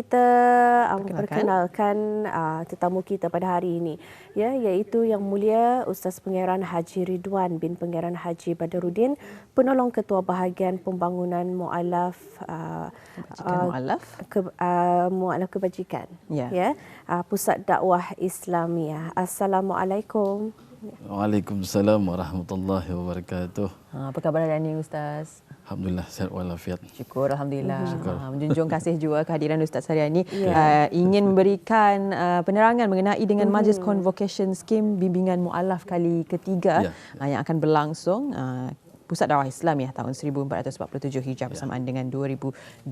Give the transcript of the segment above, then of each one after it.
kita uh, memperkenalkan uh, tetamu kita pada hari ini ya iaitu yang mulia Ustaz Pangeran Haji Ridwan bin Pangeran Haji Badaruddin penolong ketua bahagian pembangunan mualaf uh, uh, mualaf? ke, uh, mualaf kebajikan ya, ya uh, pusat dakwah Islamiah Assalamualaikum. Waalaikumsalam warahmatullahi wabarakatuh. Ha, apa khabar hari ini Ustaz? Alhamdulillah sehat walafiat. Syukur Alhamdulillah. Syukur. Ha, menjunjung kasih juga kehadiran Ustaz hari ini. Yeah. Uh, ingin memberikan uh, penerangan mengenai dengan Majlis Convocation Scheme Bimbingan Mu'alaf kali ketiga yeah. uh, yang akan berlangsung. Uh, Pusat Dakwah Islam ya tahun 1447 Hijrah ya. bersamaan dengan 2025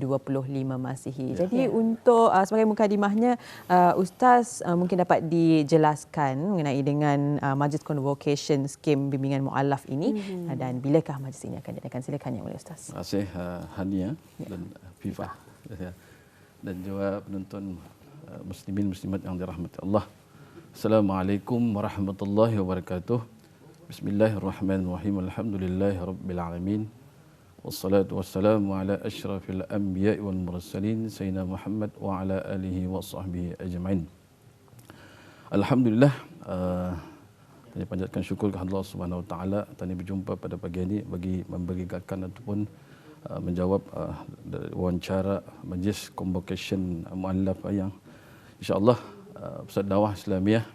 Masihi. Ya. Jadi untuk uh, sebagai mukadimahnya uh, ustaz uh, mungkin dapat dijelaskan mengenai dengan uh, Majlis Convocation Scheme Bimbingan Mualaf ini mm-hmm. uh, dan bilakah majlis ini akan diadakan silakan yang mulia ustaz. Terima kasih uh, Hania ya. dan Fifa ya. dan juga penonton uh, muslimin muslimat yang dirahmati Allah. Assalamualaikum warahmatullahi wabarakatuh. Bismillahirrahmanirrahim. Alhamdulillahirabbil Wassalatu wassalamu ala asyrafil anbiya'i wal mursalin sayyidina Muhammad wa ala alihi wa sahbihi ajma'in. Alhamdulillah uh, panjatkan syukur kepada Allah Subhanahu wa taala tanya berjumpa pada pagi ini bagi memberikan ataupun uh, menjawab uh, wawancara majlis convocation muallaf yang insyaallah uh, Pusat Dakwah Islamiah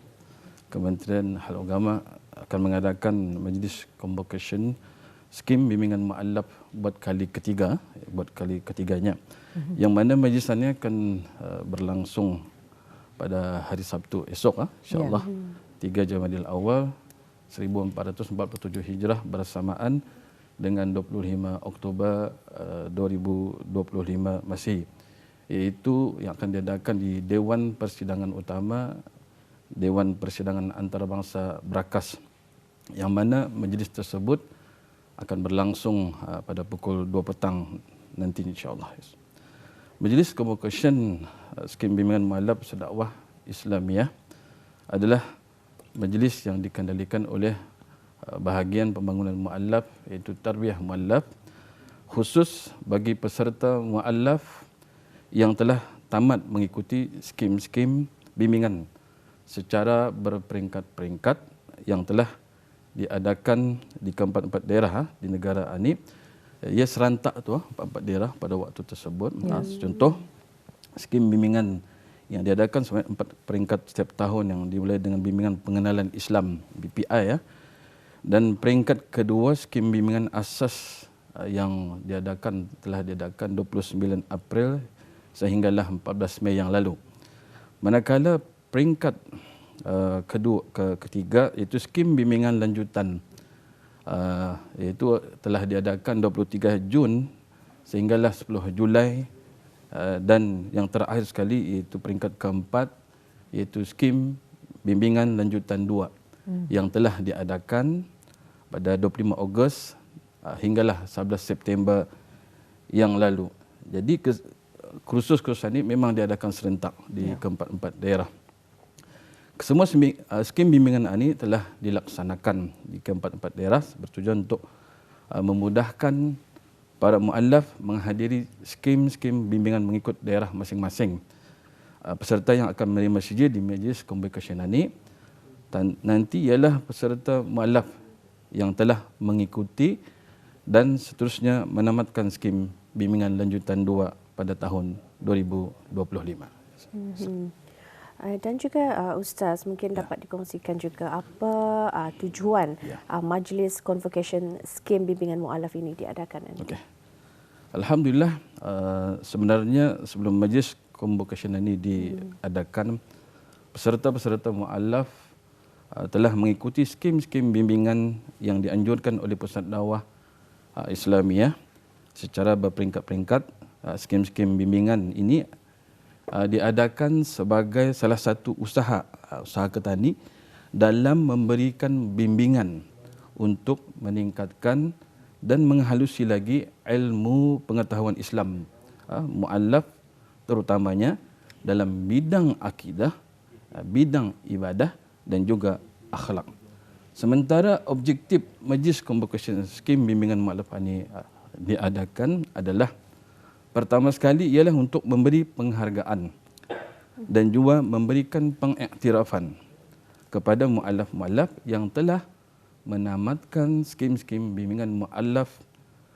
Kementerian Hal Agama akan mengadakan majlis convocation skim bimbingan mualaf buat kali ketiga buat kali ketiganya mm-hmm. yang mana majlis ini akan uh, berlangsung pada hari Sabtu esok ah insyaallah yeah. 3 Jamadil Awal 1447 Hijrah bersamaan dengan 25 Oktober uh, 2025 Masih iaitu yang akan diadakan di Dewan Persidangan Utama Dewan Persidangan Antarabangsa Brakas yang mana majlis tersebut akan berlangsung uh, pada pukul 2 petang nanti insyaAllah. Majlis Convocation uh, Skim Bimbingan Malab Sedakwah Islamiah adalah majlis yang dikendalikan oleh uh, bahagian pembangunan mu'allaf iaitu Tarbiyah Mu'allaf khusus bagi peserta mu'allaf yang telah tamat mengikuti skim-skim bimbingan secara berperingkat-peringkat yang telah diadakan di keempat-empat daerah ha, di negara ini. Ia serentak tu ha, empat-empat daerah pada waktu tersebut. Ya. Contoh skim bimbingan yang diadakan sebanyak empat peringkat setiap tahun yang dimulai dengan bimbingan pengenalan Islam BPI ya. Dan peringkat kedua skim bimbingan asas ha, yang diadakan telah diadakan 29 April sehinggalah 14 Mei yang lalu. Manakala peringkat uh, kedua ke ketiga iaitu skim bimbingan lanjutan uh, iaitu telah diadakan 23 Jun sehinggalah 10 Julai uh, dan yang terakhir sekali iaitu peringkat keempat iaitu skim bimbingan lanjutan dua hmm. yang telah diadakan pada 25 Ogos uh, hinggalah 11 September yang lalu. Jadi kursus-kursus ini memang diadakan serentak di ya. keempat-empat daerah. Semua uh, skim bimbingan ini telah dilaksanakan di keempat-empat daerah bertujuan untuk uh, memudahkan para muallaf menghadiri skim-skim bimbingan mengikut daerah masing-masing. Uh, peserta yang akan menerima sijil di majlis convocation ini nanti ialah peserta muallaf yang telah mengikuti dan seterusnya menamatkan skim bimbingan lanjutan dua pada tahun 2025. Mm-hmm. Uh, dan juga uh, Ustaz mungkin ya. dapat dikongsikan juga apa uh, tujuan ya. uh, Majlis Convocation Scheme Bimbingan Mu'alaf ini diadakan. Okay. Alhamdulillah uh, sebenarnya sebelum Majlis Convocation ini diadakan peserta-peserta mu'alaf uh, telah mengikuti skim-skim bimbingan yang dianjurkan oleh Pusat Dawah uh, Islamiyah secara berperingkat-peringkat uh, skim-skim bimbingan ini Uh, diadakan sebagai salah satu usaha uh, usaha ketani dalam memberikan bimbingan untuk meningkatkan dan menghalusi lagi ilmu pengetahuan Islam uh, muallaf terutamanya dalam bidang akidah, bidang ibadah dan juga akhlak. Sementara objektif Majlis Convocation Scheme Bimbingan Muallaf ini diadakan adalah Pertama sekali ialah untuk memberi penghargaan dan juga memberikan pengiktirafan kepada mualaf-mualaf yang telah menamatkan skim-skim bimbingan mualaf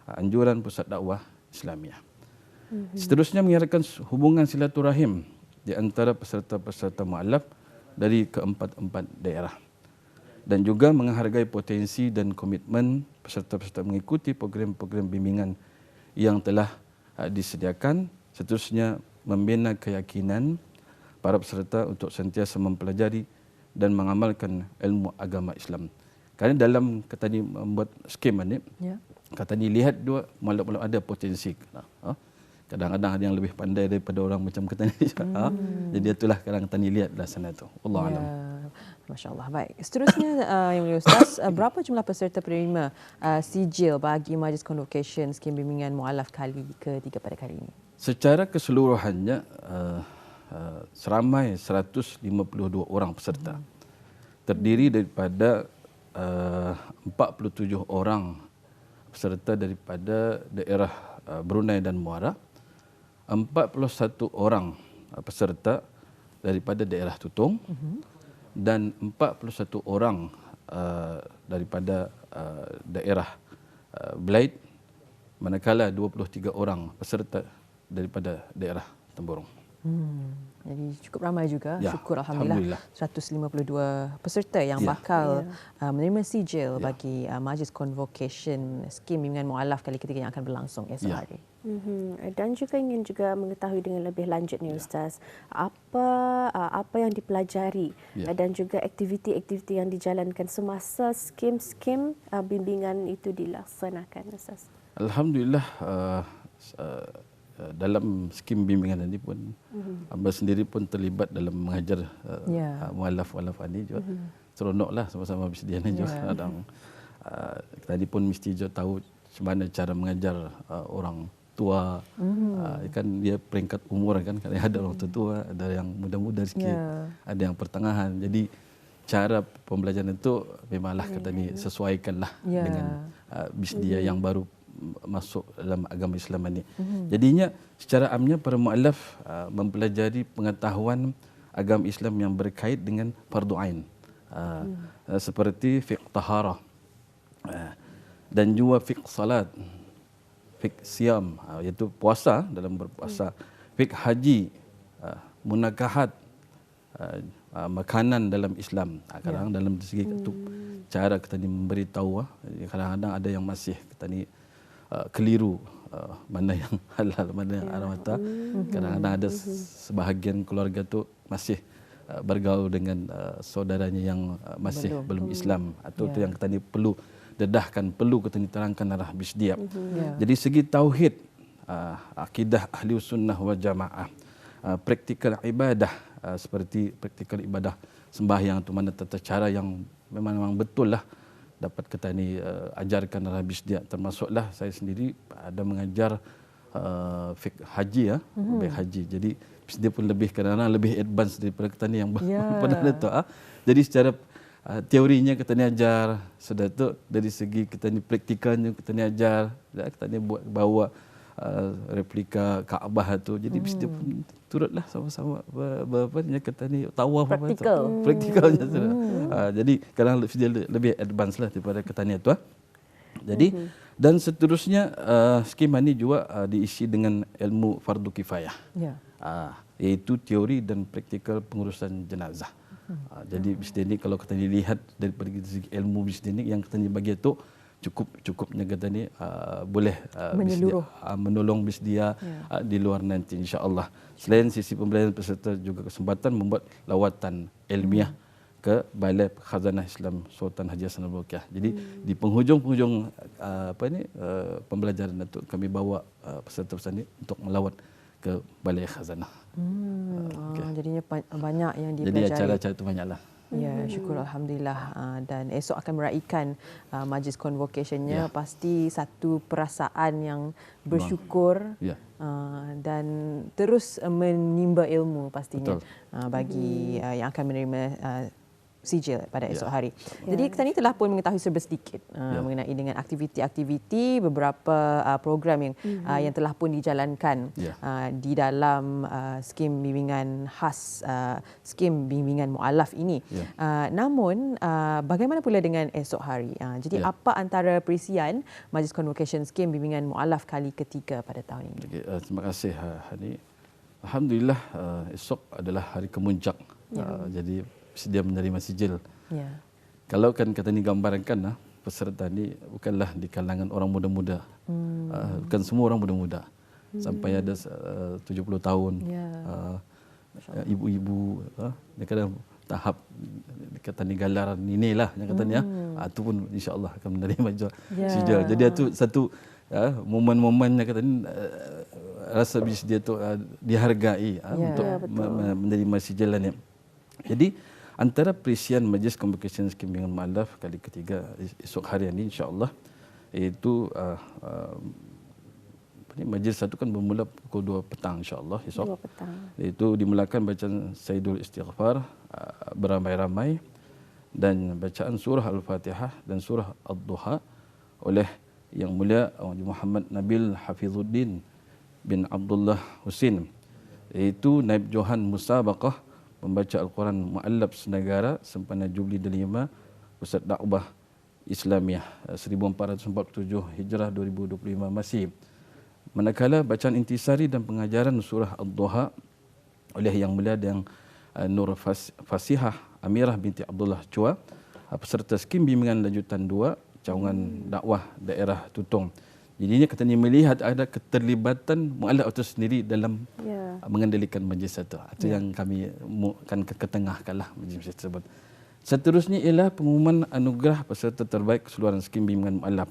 anjuran pusat dakwah Islamiah. Mhm. Seterusnya mengeratkan hubungan silaturahim di antara peserta-peserta mualaf dari keempat-empat daerah dan juga menghargai potensi dan komitmen peserta-peserta mengikuti program-program bimbingan yang telah disediakan seterusnya membina keyakinan para peserta untuk sentiasa mempelajari dan mengamalkan ilmu agama Islam. Kerana dalam kata ni membuat skim ni, ya. kata ni lihat dua malam-malam ada potensi. Ha? Kadang-kadang ada yang lebih pandai daripada orang macam kata ni. Ha? Hmm. Jadi itulah kadang kata ni lihatlah sana tu. Allah ya. alam. Masya Allah. Baik. Seterusnya, uh, Yang Mulia Ustaz, uh, berapa jumlah peserta penerima uh, sijil bagi Majlis Convocation Skim Bimbingan Mu'alaf kali ketiga pada kali ini? Secara keseluruhannya, uh, uh, seramai 152 orang peserta. Hmm. Terdiri daripada uh, 47 orang peserta daripada daerah uh, Brunei dan Muara, 41 orang uh, peserta daripada daerah Tutung, hmm dan 41 orang uh, daripada uh, daerah uh, Blade manakala 23 orang peserta daripada daerah Temburong. Hmm. Jadi cukup ramai juga. Ya, Syukur Alhamdulillah. Alhamdulillah. 152 peserta yang ya. bakal ya. Uh, menerima sijil ya. bagi uh, Majlis Convocation Skim Bimbingan Mu'alaf kali ketiga yang akan berlangsung esok ya. hari. Mm-hmm. Dan juga ingin juga mengetahui dengan lebih lanjut ni ya. Ustaz, apa uh, apa yang dipelajari ya. dan juga aktiviti-aktiviti yang dijalankan semasa skim-skim uh, bimbingan itu dilaksanakan Ustaz. Alhamdulillah uh, uh, dalam skim bimbingan ini pun mm-hmm. Amba sendiri pun terlibat dalam mengajar uh, yeah. uh, mualaf-mualaf ini juga. Mm-hmm. Seronoklah sama-sama bersedia ni juga. Yeah. Dan, uh, tadi pun mesti juga tahu macam mana cara mengajar uh, orang tua mm-hmm. uh, kan dia peringkat umur kan ada orang tua ada yang muda-muda sikit yeah. ada yang pertengahan jadi cara pembelajaran itu memanglah kata ni ya. sesuaikanlah yeah. dengan uh, bis dia mm-hmm. yang baru masuk dalam agama Islam ini. Mm-hmm. Jadinya secara amnya para mualaf uh, mempelajari pengetahuan agama Islam yang berkait dengan fardu ain. Uh, mm. uh, seperti fiqh taharah uh, dan juga fiqh salat fik siam ha, iaitu puasa dalam berpuasa fik haji ha, munakahat ha, makanan dalam Islam kadang ya. dalam segi hmm. cara kita ni memberitahu kadang-kadang ada yang masih kita ni keliru mana yang halal mana yang ya. haram hmm. kadang-kadang ada hmm. sebahagian keluarga tu masih bergaul dengan saudaranya yang masih belum, belum Islam atau itu ya. yang kita ni perlu dedahkan perlu kita terangkan arah bisdiab. Mm-hmm. Yeah. Jadi segi tauhid uh, akidah ahli sunnah wal jamaah uh, praktikal ibadah uh, seperti praktikal ibadah sembahyang tu mana tata cara yang memang memang betul lah dapat kita ni uh, ajarkan arah bisdiab termasuklah saya sendiri ada mengajar uh, fik haji ya mm-hmm. haji jadi dia pun lebih kadang-kadang lebih advance daripada kita ni yang yeah. pernah tu ah. jadi secara uh, teorinya kita ni ajar sudah tu dari segi kita ni praktikalnya kita ni ajar kita ni buat bawa uh, replika Kaabah tu jadi hmm. mesti pun turutlah sama-sama apa ni kita ni tawaf apa tu praktikalnya tu hmm. uh, jadi kadang dia lebih advance lah daripada kita ni tu uh. jadi hmm. dan seterusnya uh, skema ni juga uh, diisi dengan ilmu fardu kifayah yeah. uh, iaitu teori dan praktikal pengurusan jenazah Ha, jadi bisnes ni kalau kita lihat dari segi ilmu bisnes ni yang kita bagi itu cukup cukupnya kata ni uh, boleh uh, Menyeluruh. Bisdia, uh, menolong bis dia ya. uh, di luar nanti insya-Allah. Selain sisi pembelajaran peserta juga kesempatan membuat lawatan ilmiah hmm. ke Balai Khazanah Islam Sultan Haji Hasan Al-Bolkiah. Jadi hmm. di penghujung-penghujung uh, apa ni uh, pembelajaran itu kami bawa uh, peserta-peserta ni untuk melawat ke Balai Khazanah. Hmm, okay. Ah, jadinya banyak yang dipelajari. Jadi acara-acara itu banyaklah. Ya, hmm. syukur alhamdulillah ah, dan esok akan meraihkan uh, majlis convocationnya ya. pasti satu perasaan yang bersyukur ya. uh, dan terus menimba ilmu pastinya uh, bagi uh, yang akan menerima uh, sijil pada esok ya. hari. Jadi kita ni telah pun mengetahui serba sedikit uh, ya. mengenai dengan aktiviti-aktiviti beberapa uh, program yang mm-hmm. uh, yang telah pun dijalankan ya. uh, di dalam uh, skim bimbingan khas uh, skim bimbingan mualaf ini. Ya. Uh, namun uh, bagaimana pula dengan esok hari? Uh, jadi ya. apa antara perisian Majlis Convocation Skim bimbingan mualaf kali ketiga pada tahun ini? Okay, uh, terima kasih Hani. Alhamdulillah uh, esok adalah hari kemuncak. Ya. Uh, jadi sedia menerima sijil. Ya. Kalau kan kata ni gambarkan lah, peserta ni bukanlah di kalangan orang muda-muda. Hmm. Uh, bukan semua orang muda-muda. Hmm. Sampai ada uh, 70 tahun. Ya. Uh, ibu-ibu uh, dia kata tahap kata ni galaran ini lah yang kata ni ya. Hmm. Uh, itu pun insya-Allah akan menerima yeah. sijil. Jadi itu satu uh, momen-momen yang kata ni uh, rasa bis dia tu uh, dihargai uh, yeah. untuk yeah, menerima sijil ni. Jadi antara perisian Majlis Convocation Scheme dengan Mu'alaf kali ketiga esok hari ini insyaAllah iaitu uh, uh, majlis satu kan bermula pukul 2 petang insyaAllah esok. 2 petang. Itu dimulakan bacaan Sayyidul Istighfar uh, beramai-ramai dan bacaan surah Al-Fatihah dan surah Ad-Duha oleh yang mulia Muhammad Nabil Hafizuddin bin Abdullah Husin. Iaitu Naib Johan Musabaqah membaca Al-Quran Mu'allab Senegara sempena Jubli Delima Pusat Dakwah Islamiah 1447 eh, Hijrah 2025 masih. Manakala bacaan intisari dan pengajaran surah Ad-Duha oleh Yang Mulia dan uh, Nur Fasihah Amirah binti Abdullah Chua peserta skim bimbingan lanjutan 2 cawangan dakwah daerah Tutong. Jadinya katanya melihat ada keterlibatan mualaf itu sendiri dalam yeah. mengendalikan majlis itu. Itu yeah. yang kami akan ketengahkanlah majlis tersebut. Seterusnya ialah pengumuman anugerah peserta terbaik keseluruhan skim bimbingan mualaf.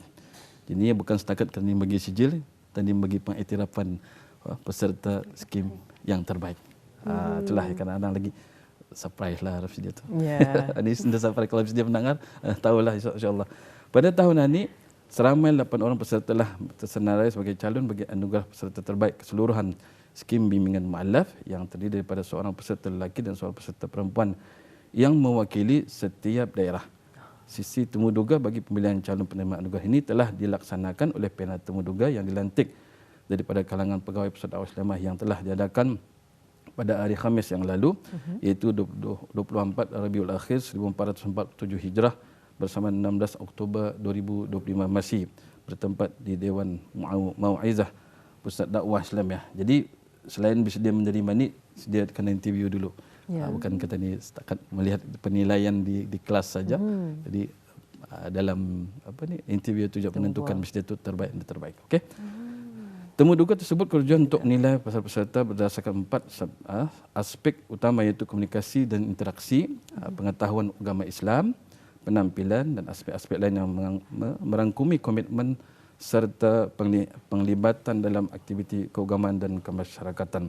Jadi bukan setakat kami bagi sijil, tapi bagi pengiktirafan uh, peserta skim yang terbaik. Ah, hmm. Uh, itulah kadang-kadang lagi surprise lah Rafi dia tu. Yeah. ini sudah surprise kalau dia mendengar, uh, tahulah insya-Allah. Pada tahun ini Seramai 8 orang peserta telah tersenarai sebagai calon bagi anugerah peserta terbaik keseluruhan skim bimbingan mu'alaf yang terdiri daripada seorang peserta lelaki dan seorang peserta perempuan yang mewakili setiap daerah. Sisi temuduga bagi pemilihan calon penerima anugerah ini telah dilaksanakan oleh panel temuduga yang dilantik daripada kalangan pegawai Pusat Dakwah Islamah yang telah diadakan pada hari Khamis yang lalu uh-huh. iaitu 24 Rabiul Akhir 1447 Hijrah bersama 16 Oktober 2025 masih bertempat di Dewan Mau'izah Pusat Dakwah Islam ya. Jadi selain bersedia menerima ni sedia kena interview dulu. Ya. Uh, bukan kata ni setakat melihat penilaian di di kelas saja. Hmm. Jadi uh, dalam apa ni interview tu juga menentukan mesti itu terbaik dan terbaik. Okey. Hmm. Temu duga tersebut kerjaan untuk nilai peserta berdasarkan empat uh, aspek utama iaitu komunikasi dan interaksi, uh, pengetahuan agama Islam, penampilan dan aspek-aspek lain yang merangkumi komitmen serta penglibatan dalam aktiviti keagamaan dan kemasyarakatan.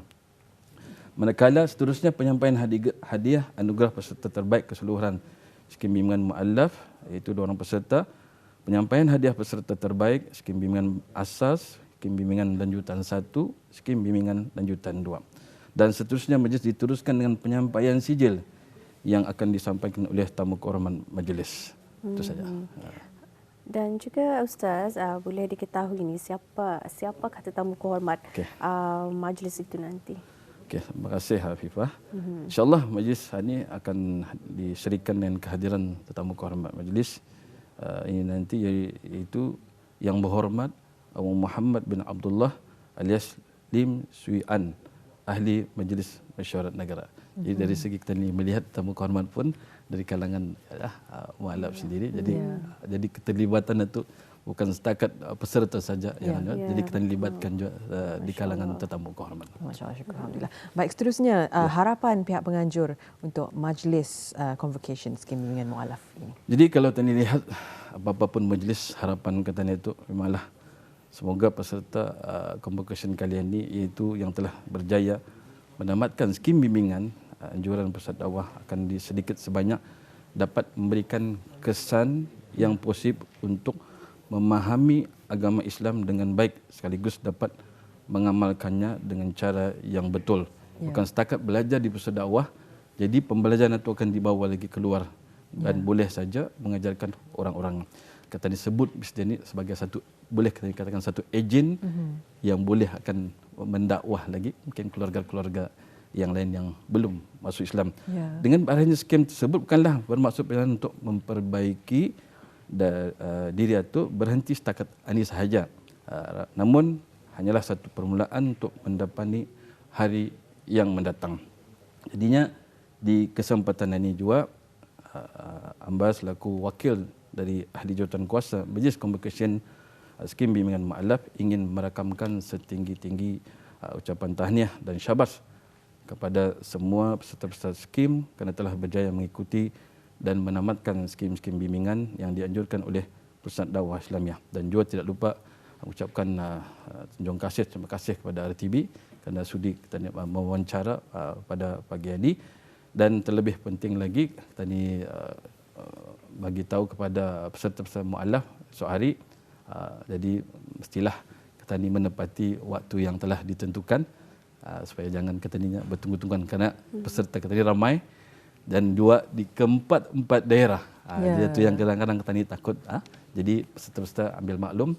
Manakala seterusnya penyampaian hadiah anugerah peserta terbaik keseluruhan. Skim bimbingan mu'allaf iaitu dua orang peserta. Penyampaian hadiah peserta terbaik skim bimbingan asas skim bimbingan lanjutan satu skim bimbingan lanjutan dua. Dan seterusnya majlis diteruskan dengan penyampaian sijil yang akan disampaikan oleh tamu kehormatan majlis. Hmm. Itu saja. Dan juga Ustaz, uh, boleh diketahui ini siapa siapa kata tamu kehormat okay. uh, majlis itu nanti? Okay, terima kasih Hafifah. Mm-hmm. InsyaAllah majlis ini akan diserikan dengan kehadiran tetamu kehormat majlis. Uh, ini nanti iaitu yang berhormat Abu Muhammad bin Abdullah alias Lim Sui An, ahli Majlis Mesyuarat Negara. Jadi dari segi kita ni melihat tamu kehormat pun dari kalangan ya, uh, mualaf yeah. sendiri. Jadi yeah. jadi keterlibatan itu bukan setakat uh, peserta saja yang yeah. jadi kita dilibatkan juga uh, di kalangan tetamu kehormat. Masya-Allah. Alhamdulillah. Baik seterusnya uh, yeah. harapan pihak penganjur untuk majlis uh, convocation skim bimbingan mualaf ini. Jadi kalau tadi lihat apa-apa pun majlis harapan katanya itu memanglah semoga peserta uh, convocation kali ini iaitu yang telah berjaya menamatkan skim bimbingan anjuran pusat dakwah akan di sedikit sebanyak dapat memberikan kesan yang positif untuk memahami agama Islam dengan baik sekaligus dapat mengamalkannya dengan cara yang betul. Ya. Bukan setakat belajar di pusat dakwah, jadi pembelajaran itu akan dibawa lagi keluar dan ya. boleh saja mengajarkan orang-orang kata disebut bisnes ini sebagai satu boleh kita katakan satu ejen mm-hmm. yang boleh akan mendakwah lagi mungkin keluarga-keluarga yang lain yang belum masuk Islam. Yeah. Dengan adanya skem tersebut bukanlah bermaksud untuk memperbaiki da, uh, diri itu berhenti setakat ini sahaja. Uh, namun hanyalah satu permulaan untuk mendapati hari yang mendatang. Jadinya di kesempatan ini juga uh, amba selaku wakil dari ahli jawatan kuasa Majlis Convocation uh, Skim Bimbingan Ma'alaf ingin merakamkan setinggi-tinggi uh, ucapan tahniah dan syabas kepada semua peserta-peserta skim kerana telah berjaya mengikuti dan menamatkan skim-skim bimbingan yang dianjurkan oleh Pusat Dakwah Islamiah. Dan juga tidak lupa mengucapkan uh, tunjung kasih terima kasih kepada RTB kerana sudi kita mewawancara pada pagi ini dan terlebih penting lagi kita bagi tahu kepada peserta-peserta mualaf esok hari uh, jadi mestilah kita ni menepati waktu yang telah ditentukan uh, supaya jangan kita ni bertunggu-tungguan kerana hmm. peserta kita ni ramai dan dua di keempat-empat daerah. Uh, yeah. Jadi itu yang kadang-kadang kita ni takut. Uh, jadi peserta-peserta ambil maklum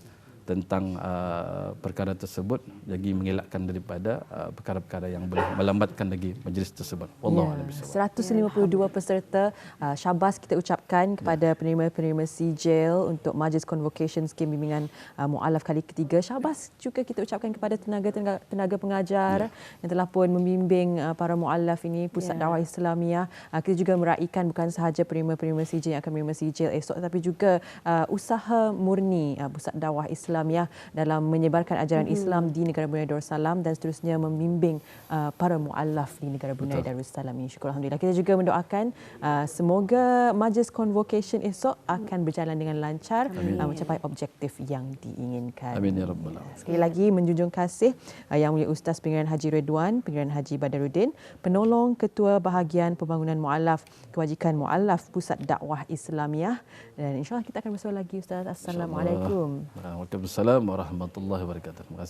tentang uh, perkara tersebut jadi mengelakkan daripada uh, perkara-perkara yang boleh melambatkan lagi majlis tersebut. Allah ya, 152 peserta uh, syabas kita ucapkan kepada ya. penerima-penerima CJL untuk majlis convocation skim bimbingan uh, mualaf kali ketiga. Syabas juga kita ucapkan kepada tenaga-tenaga tenaga pengajar ya. yang telah pun membimbing uh, para mualaf ini pusat ya. dakwah Islamiah. Uh, kita juga meraihkan bukan sahaja penerima-penerima CJL yang akan menerima CJL esok tapi juga uh, usaha murni uh, pusat dakwah Islam Islamiyah dalam menyebarkan ajaran hmm. Islam di negara Brunei Darussalam dan seterusnya membimbing uh, para muallaf di negara Brunei Darussalam ini. Syukur alhamdulillah. Kita juga mendoakan uh, semoga majlis convocation esok akan berjalan dengan lancar uh, mencapai objektif yang diinginkan. Amin ya rabbal Sekali lagi menjunjung kasih uh, yang mulia Ustaz Pinggiran Haji Redwan, Pinggiran Haji Badaruddin, penolong Ketua Bahagian Pembangunan Muallaf Kewajikan Muallaf Pusat Dakwah Islamiah dan insya-Allah kita akan bersua lagi Ustaz. Assalamualaikum. Waalaikumsalam warahmatullahi wabarakatuh. Terima kasih.